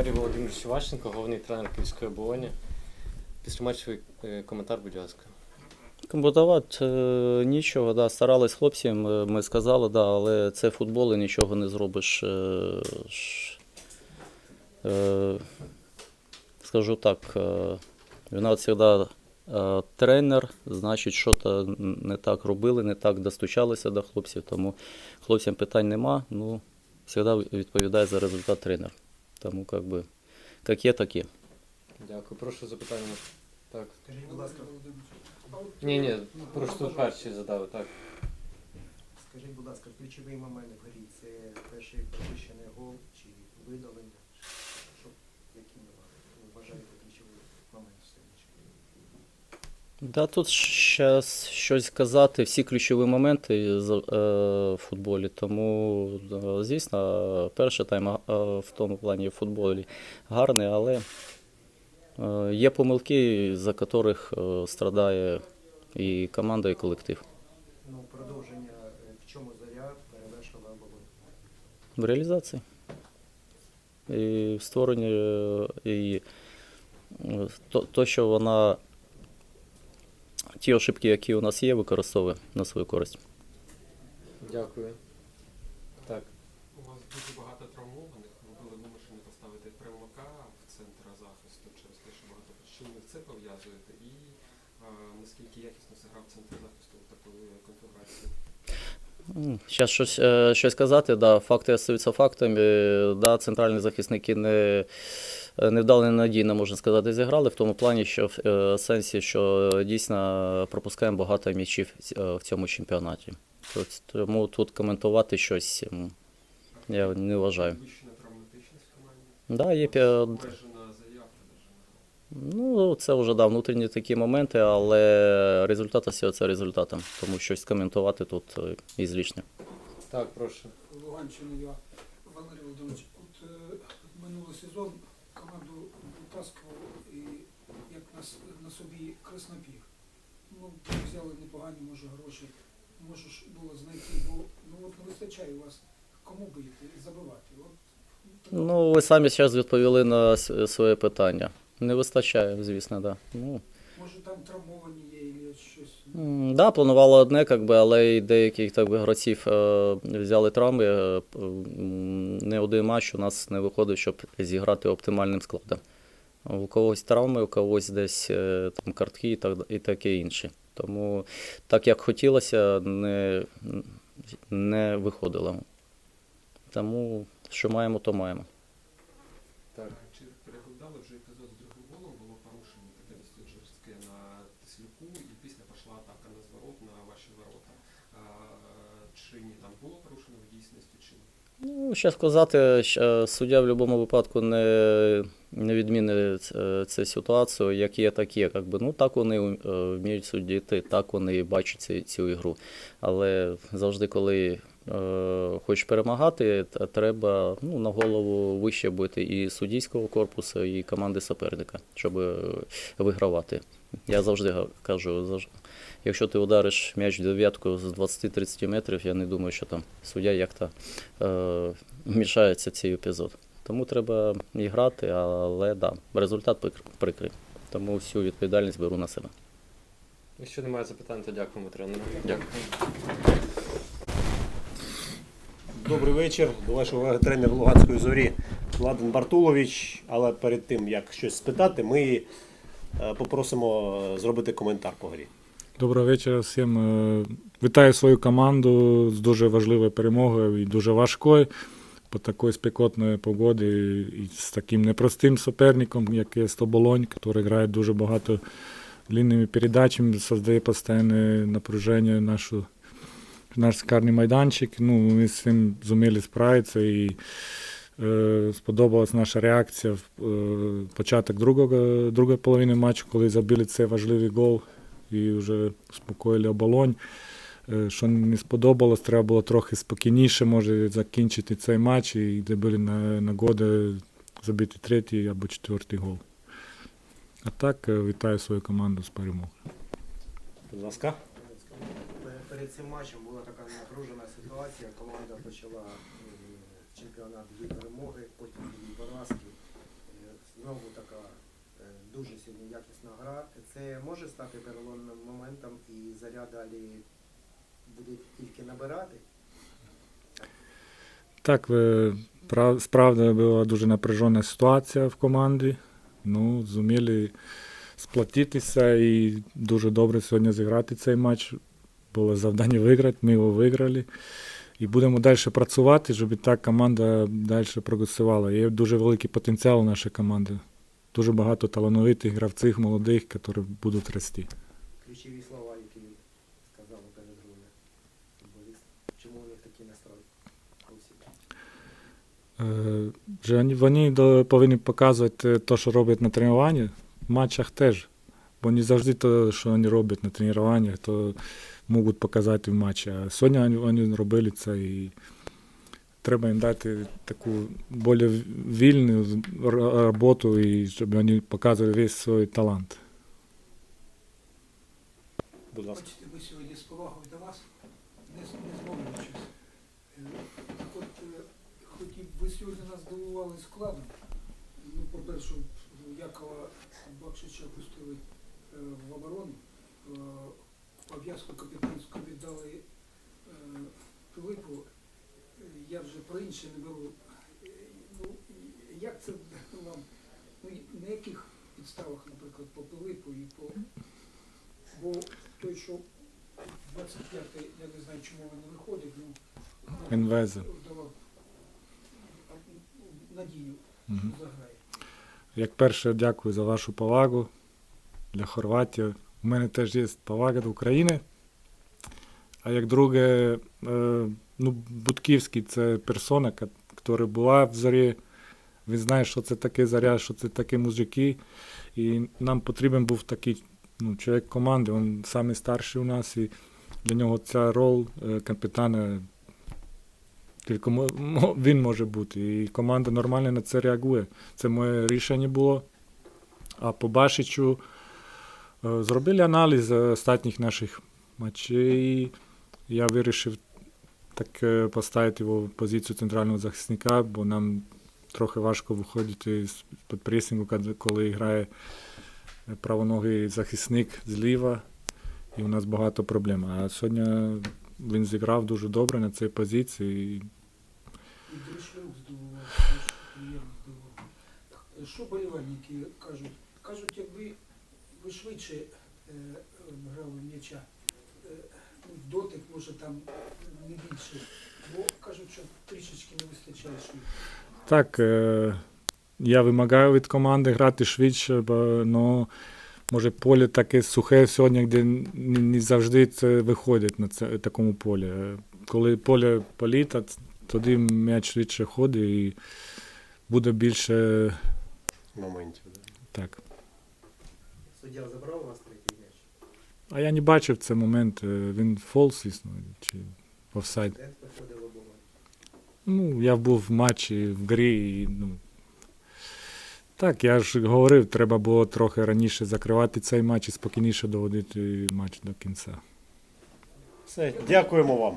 Валерій Володимирович Ващенко, головний тренер Київської оболоні. Після матчу е, коментар, будь ласка. Коментувати е, нічого, да, старались хлопці, ми, сказали, да, але це футбол і нічого не зробиш. Е, скажу так, виноват завжди тренер, значить, що то не так робили, не так достучалися до хлопців, тому хлопцям питань нема, ну, завжди відповідає за результат тренер. Тому, як би, як є, так є. Дякую. Прошу запитання. Так. Скажіть, будь ласка, Ні, ні, прошу тут перші задали, так. скажіть, будь ласка, ключовий момент в грі це перший пропущений гол чи видалення? Що, які ви вважаєте ключовий момент в сьогоднішньому? Да, тут зараз щось сказати, всі ключові моменти з- е, в футболі. Тому, е, звісно, перший тайм е, в тому плані в футболі гарний, але є помилки, за яких страдає і команда, і колектив. Ну, продовження, в чому заря перевершила оболонь? В реалізації. І в створенні, і то, то, що вона ті ошибки, які у нас є, використовує на свою користь. Дякую. Так. У вас дуже багато травмованих. Ви були вимушені поставити прямака в центр захисту через те, що багато причин ви це пов'язуєте. І а, наскільки якісно зіграв центр захисту в такої конфігурації? Зараз щось, е, щось казати, да, факти остаються фактами. Е, Да, центральні захисники не, не вдали надійно, можна сказати, зіграли в тому плані, що в е, сенсі, що дійсно пропускаємо багато м'ячів е, в цьому чемпіонаті. Тому тут коментувати щось я не вважаю. Да, є, ну, це вже да, внутрішні такі моменти, але результат всього це результатом. Тому щось коментувати тут е, ізлишне. Так, прошу. Луганщини я Валерій Володимирович. От е, минулий сезон і як на, на собі краснопіг. Ну, взяли непогані, може, гроші. Може було знайти, бо ну от не вистачає у вас кому бити забивати. От, Ну, ви самі зараз відповіли на своє питання. Не вистачає, звісно, да. Ну, може там травмовані є, і щось. м, да, планувало одне, как би, але й деяких так би, гравців е, взяли травми. Е, не один матч у нас не виходить, щоб зіграти оптимальним складом. У когось травми, у когось десь е, там, картки і, так, і таке інше. Тому так як хотілося, не, не виходило. Тому що маємо, то маємо. Так. Чи переглядали вже епізод з другим голом? Було порушення таке досить жорстке на Теслюку, і після пішла атака на зворот на ваші ворота. А, чи ні там було порушено в дійсності, чи ні? Ну, ще сказати, що суддя в будь-якому випадку не, не відмінить е, цю ситуацію, як є, так є. Якби, ну, так вони е, вміють судити, так вони бачать цю, цю ігру. Але завжди, коли е, хочеш перемагати, треба ну, на голову вище бути і суддійського корпусу, і команди суперника, щоб вигравати. Я завжди кажу, якщо ти удариш м'яч в дев'ятку з 20-30 метрів, я не думаю, що там суддя як-то е, мішається цей епізод. Тому треба і грати, але да, результат прик- прикрий. Тому всю відповідальність беру на себе. Якщо немає запитань, то дякуємо тренеру. Дякую. Добрий вечір. До вашої уваги тренер Луганської зорі Владин Бартулович. Але перед тим, як щось спитати, ми е, попросимо зробити коментар по грі. Доброго вечора всім. Е, Вітаю свою команду з дуже важливою перемогою і дуже важкою по такої спекотної погоди і з таким непростим суперником, як є Стоболонь, який грає дуже багато длинними передачами, создає постійне напруження нашу, наш майданчик. Ну, ми з цим зуміли справитися і е, сподобалась наша реакція в е, початок другого, другої половини матчу, коли забили цей важливий гол і вже успокоїли оболонь. Е, Що не сподобалось, треба було трохи спокійніше, може закінчити цей матч, і де були на- нагоди забити третій або четвертий гол. А так, е, вітаю свою команду з перемогою. Будь ласка. Перед- цим матчем була така напружена ситуація. Команда почала е, чемпіонат дві перемоги, потім дві поразки. знову така е, дуже сьогодні якісна гра. Це може стати переломним моментом і заря далі буде тільки набирати. Так, е, справді була дуже напряжена ситуація в команді. Ну, зуміли сплатитися і дуже добре сьогодні зіграти цей матч. Було завдання виграти, ми його виграли. І будемо далі працювати, щоб та команда далі прогресувала. Є дуже великий потенціал у нашої команди. Дуже багато талановитих гравців, молодих, які будуть рости. Ключові слова, які перед грою футболіст. Чому у них такий настрой? Е, вони, повинні показувати те, що роблять на тренуванні, в матчах теж. Бо не завжди те, що вони роблять на тренуваннях, то можуть показати в матчі. А сьогодні вони, робили це і треба їм дати таку більш вільну роботу, і щоб вони показували весь свій талант. Будь ласка. Бачите, ми сьогодні з повагою до вас не, не змовлюючись. Е, Так от, е, хотів ви сьогодні нас здивували складом. Ну, по-перше, Якова Бакшича пустили в оборону. Е, Пов'язку капітанську віддали е, Пилипу. Е, Я вже про інше не беру. Е, Ну, як це вам? Ну, на яких підставах, наприклад, по Пилипу і по Бо той, що 25-й, я не знаю, чому він не виходить, ну Він везе. давав надію, що заграє. Як перше, дякую за вашу повагу для Хорватії. У мене теж є повага до України. А як друге, е, ну, Будківський це персона, яка була в зорі. Він знає, що це таке заря, що це таке мужики. І нам потрібен був такий ну, чоловік команди, він самий старший у нас, і для нього ця роль е, капітана тільки він може бути. І команда нормально на це реагує. Це моє рішення було. А по Башичу зробили аналіз е, останніх наших матчей. Я вирішив так е, поставити його в позицію центрального захисника, бо нам трохи важко виходити з під пресингу, коли- грає е, правоногий захисник зліва, і у нас багато проблем. А сьогодні він зіграв дуже добре на цій позиції. Е, Що болівальники кажуть? Кажуть, якби ви швидше е, грали м'яча, е, дотик, може там не більше, бо кажуть, що трішечки не вистачає швидко. Так, е, я вимагаю від команди грати швидше, бо ну, може поле таке сухе сьогодні, де не, не завжди це виходить на це, такому полі. Коли поле політа, тоді м'яч швидше ходить і буде більше Моментів. да. так. Суддя забрав у вас третій м'яч. А я не бачив цей момент, е, він фолс існує чи офсайд. Де? Ну, я був в матчі в грі. І, ну, так, я ж говорив, треба було трохи раніше закривати цей матч і спокійніше доводити матч до кінця. Все, дякуємо вам.